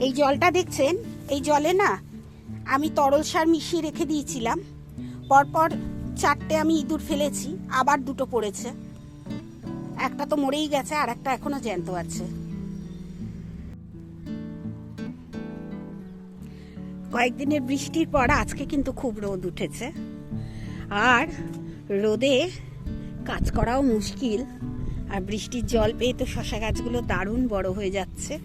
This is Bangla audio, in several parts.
এই জলটা দেখছেন? এই জলে না আমি তরল সার মিশিয়ে রেখে দিয়েছিলাম। পরপর চারটে আমি ইঁদুর ফেলেছি, আবার দুটো পড়েছে। একটা তো মরেই গেছে, আর একটা এখনও জ্যান্ত আছে। কয়েকদিনের বৃষ্টির পর আজকে কিন্তু খুব রোদ উঠেছে। আর রোদে কাজ করাও মুশকিল। আর বৃষ্টির জল পেয়ে তো শশা গাছগুলো দারুণ বড় হয়ে যাচ্ছে।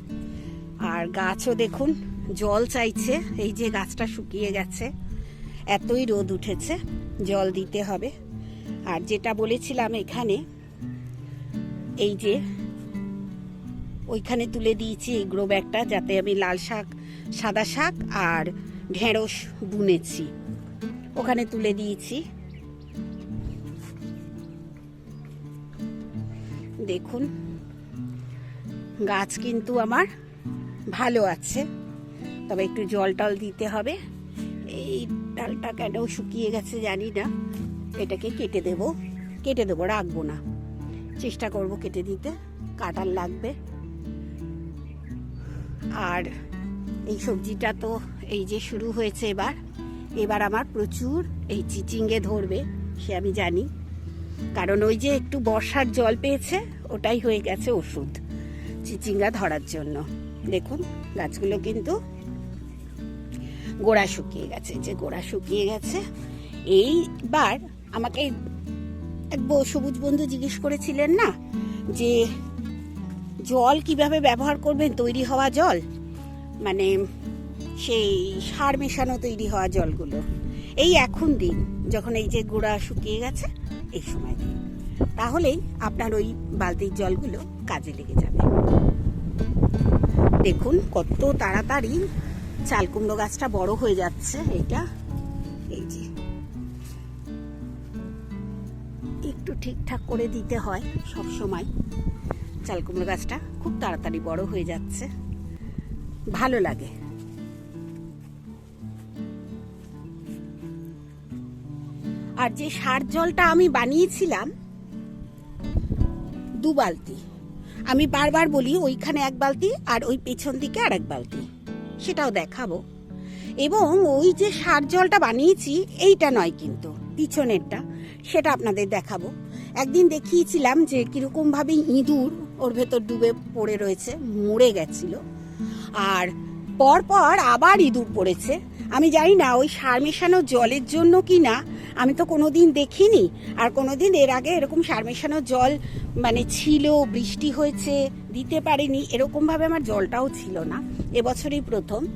আর গাছও দেখুন, জল চাইছে, এই যে গাছটা শুকিয়ে গেছে। এতই রোদ উঠেছে, জল দিতে হবে। আর যেটা বলেছিলাম এখানে, এই যে ওইখানে তুলে দিয়েছি এই গ্রো ব্যাগটা, যাতে আমি লাল শাক, সাদা শাক আর ঢেঁড়স বুনেছি। ওখানে তুলে দিয়েছি। দেখুন, গাছ কিন্তু আমার ভালো আছে। তবে একটু জল টল দিতে হবে। এই ডালটা কেন শুকিয়ে গেছে জানি না। এটাকে কেটে দেব। কেটে দেবো, রাখব না। চেষ্টা করব কেটে দিতে। কাটার লাগবে। আর এই সবজিটা তো এই যে শুরু হয়েছে এবার। এবার আমার প্রচুর এই চিচিঙ্গে ধরবে, সে আমি জানি। কারণ ওই যে একটু বর্ষার জল পেয়েছে, ওটাই হয়ে গেছে ওষুধ, চিচিঙ্গা ধরার জন্য। দেখুন, গাছগুলো কিন্তু গোড়া শুকিয়ে গেছে, যে গোড়া শুকিয়ে গেছে। এইবার আমাকে এক সবুজ বন্ধু জিজ্ঞেস করেছিলেন না যে জল কীভাবে ব্যবহার করবেন, তৈরি হওয়া জল? মানে সেই সার মেশানো তৈরি হওয়া জলগুলো। এই এখন দিন, যখন এই যে গোড়া শুকিয়ে গেছে, এই সময় দিন। তাহলেই আপনার ওই বালতির জলগুলো কাজে লেগে যাবে। দেখুন কত তাড়াতাড়ি চাল কুমড়ো গাছটা বড় হয়ে যাচ্ছে। এটা এই যে। একটু ঠিকঠাক করে দিতে হয় সব সময়। চাল কুমড়ো গাছটা খুব তাড়াতাড়ি বড় হয়ে যাচ্ছে। ভালো লাগে। আর যে সার জলটা আমি বানিয়েছিলাম, দু বালতি আমি বারবার বলি ওইখানে এক বালতি আর ওই পেছন দিকে আর এক বালতি। সেটাও দেখাবো। এবং ওই যে সার জলটা বানিয়েছি, এইটা নয় কিন্তু, পিছনেরটা, সেটা আপনাদের দেখাবো। একদিন দেখিয়েছিলাম যে কীরকমভাবে ইঁদুর ওর ভেতর ডুবে পড়ে রয়েছে, মরে গেছিল। আর পরপর আবার ইঁদুর পড়েছে। আমি জানি না ওই সার মেশানো জলের জন্য কি না। আমি তো কোনো দিন দেখিনি। আর কোনো দিন এর আগে এরকম সার মেশানো জল মানে ছিল, বৃষ্টি হয়েছে, দিতে পারিনি, এরকমভাবে আমার জলটাও ছিল না। এবছরই প্রথম।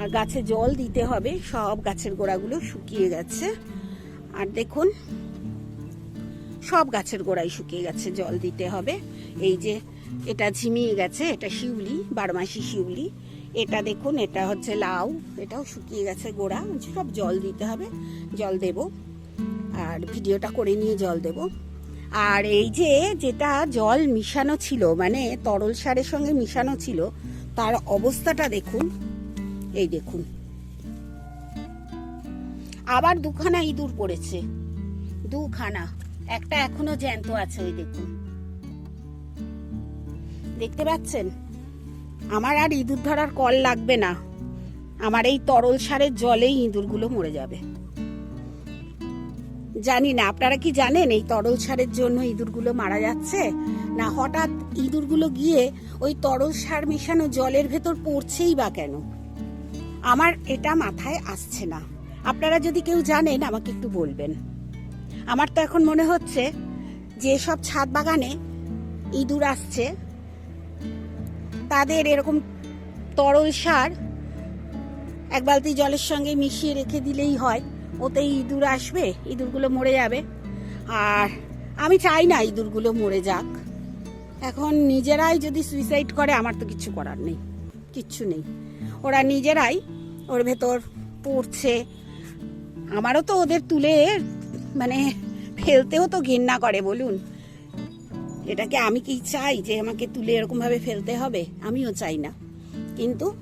আর গাছে জল দিতে হবে, সব গাছের গোড়াগুলো শুকিয়ে গেছে। আর দেখুন, সব গাছের গোড়ায় শুকিয়ে গেছে, জল দিতে হবে। এই যে এটা ঝিমিয়ে গেছে, এটা শিউলি, বারমাসি শিউলি। এটা দেখুন, এটা হচ্ছে লাউ, এটাও শুকিয়ে গেছে গোড়া, সব জল দিতে হবে, জল দেব। আর ভিডিওটা করে নিয়ে জল দেব। আর এই যে যেটা জল মিশানো ছিল মানে তরল সারের সঙ্গে মিশানো ছিল, তার অবস্থাটা দেখুন। এই দেখুন। আবার দুখানা ইঁদুর পড়েছে। দুখানা। একটা এখনও জ্যান্ত আছে, ওই দেখুন। দেখতে পাচ্ছেন? আমার আর ইঁদুর ধরার কল লাগবে না। আমার এই তরল সারের জলেই ইঁদুরগুলো মরে যাবে। জানি না, আপনারা কি জানেন এই তরল সারের জন্য ইঁদুরগুলো মারা যাচ্ছে? না হঠাৎ ইঁদুরগুলো গিয়ে ওই তরল সার মেশানো জলের ভেতর পড়ছেই বা কেন? আমার এটা মাথায় আসছে না। আপনারা যদি কেউ জানেন, আমাকে একটু বলবেন। আমার তো এখন মনে হচ্ছে যে সব ছাদ বাগানে ইঁদুর আসছে। তাদের এরকম তরল সার এক বালতি জলের সঙ্গে মিশিয়ে রেখে দিলেই হয়। ওতেই ইঁদুর আসবে, ইঁদুরগুলো মরে যাবে। আর আমি চাই না ইঁদুরগুলো মরে যাক। এখন নিজেরাই যদি সুইসাইড করে, আমার তো কিছু করার নেই, কিচ্ছু নেই। ওরা নিজেরাই ওর ভেতর পড়ছে। আমারও তো ওদের তুলে মানে ফেলতেও তো ঘেন্না করে, বলুন। এটাকে আমি কি চাই যে আমাকে তুলে এরকম ভাবে ফেলতে হবে? আমিও চাই না। কিন্তু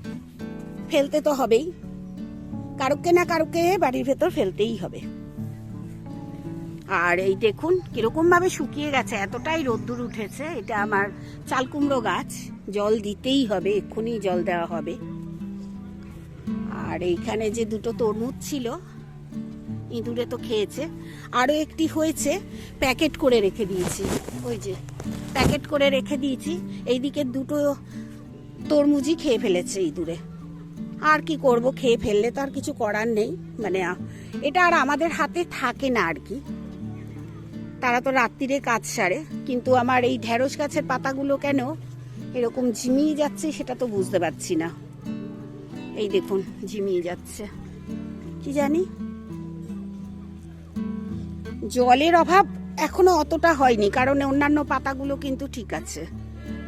ফেলতে তো হবেই। কারুকে না কারুকে বাড়ির ভেতর ফেলতেই হবে। আর এই দেখুন কীরকম ভাবে শুকিয়ে গেছে, এতটাই রোদ্দুর উঠেছে। এটা আমার চালকুমড়ো গাছ। জল দিতেই হবে, এক্ষুনি জল দেওয়া হবে। আর এইখানে যে দুটো তরমুজ ছিল ইঁদুরে তো খেয়েছে। আরও একটি হয়েছে, প্যাকেট করে রেখে দিয়েছি। ওই যে, প্যাকেট করে রেখে দিয়েছি। এইদিকে দুটো তরমুজই খেয়ে ফেলেছে ইঁদুরে। আর কি করব, খেয়ে ফেললে তো আর কিছু করার নেই। মানে এটা আর আমাদের হাতে থাকে না আর কি। তারা তো রাত্রিরে কাজ সারে। কিন্তু আমার এই ঢেঁড়স গাছের পাতাগুলো কেন এরকম ঝিমিয়ে যাচ্ছে সেটা তো বুঝতে পারছি না। এই দেখুন, ঝিমিয়ে যাচ্ছে। কি জানি? জলের অভাব এখনও অতটা হয়নি, কারণ অন্যান্য পাতাগুলো কিন্তু ঠিক আছে।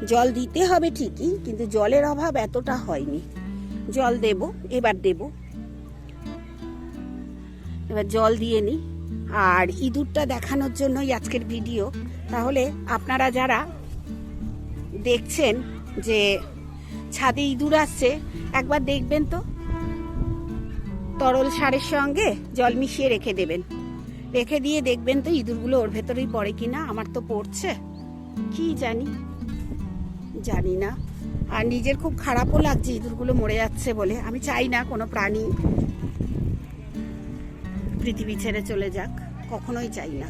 জল দিতে হবে ঠিকই, কিন্তু জলের অভাব এতটা হয়নি। জল দেব, এবার দেব। এবার জল দিয়ে নিই। আর ইঁদুরটা দেখানোর জন্যই আজকের ভিডিও। তাহলে আপনারা যারা দেখছেন যে ছাদে ইঁদুর আসছে, একবার দেখবেন তো? তরল সারের সঙ্গে জল মিশিয়ে রেখে দেবেন। রেখে দিয়ে দেখবেন তো ইঁদুরগুলো ওর ভেতরেই পড়ে কিনা, আমার তো পড়ছে। কি জানি? জানি না। আর নিজের খুব খারাপও লাগছে ইঁদুরগুলো মরে যাচ্ছে বলে। আমি চাই না কোনো প্রাণী পৃথিবী ছেড়ে চলে যাক, কখনোই চাই না।